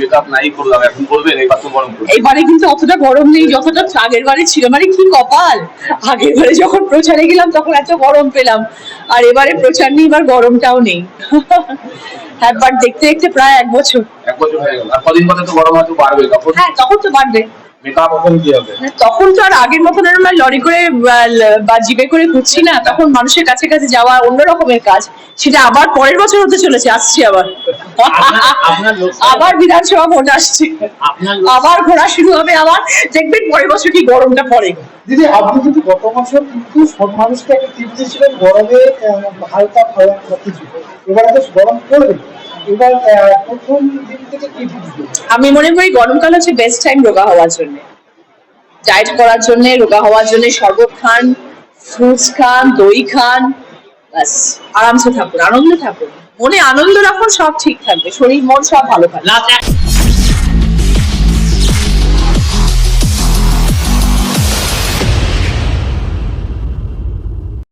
Makeup নাই করলাম এখন বলবেন এবার তো গরম এবারে কিন্তু অতটা গরম নেই যতটা আগের বারে ছিল। মানে কি কপাল? আগের বারে যখন প্রচারে গেলাম তখন এত গরম পেলাম। আর এবারে প্রচার নেই এবার গরমটাও নেই। হ্যাঁ বাট দেখতে দেখতে প্রায় এক বছর। এক বছর হয়ে গেল। আর কদিন পরে তো গরম হয়তো বাড়বে তখন? হ্যাঁ তখন তো বাড়বে। মানে তখন তো আর আগের মতন আর আমরা লরি করে বা জিপে করে ঘুরছি না। তখন মানুষের কাছে কাছে যাওয়া অন্য রকমের কাজ। সেটা আবার পরের বছর হতে চলেছে আসছে আবার। আবার বিধানসভা ভোট আসছে। আবার ঘোরা শুরু হবে আবার দেখবেন পরের বছর কি গরমটা পড়ে। দিদি আপনি কিন্তু গত বছর কিন্তু সব মানুষকে একটা টিপ দিয়েছিলেন গরমে হালকা কিছু এবার তো গরম পড়বে। আমি মনে করি গরমকাল হচ্ছে বেস্ট টাইম রোগা হওয়ার জন্য। ডায়েট করার জন্য, রোগা হওয়ার জন্য শরবত খান ফ্রুটস খান, দই খান, ব্যাস, আরামসে থাকুন, আনন্দে থাকুন। মনে আনন্দ রাখুন, সব ঠিক থাকবে। শরীর, মন সব ভালো থাকবে।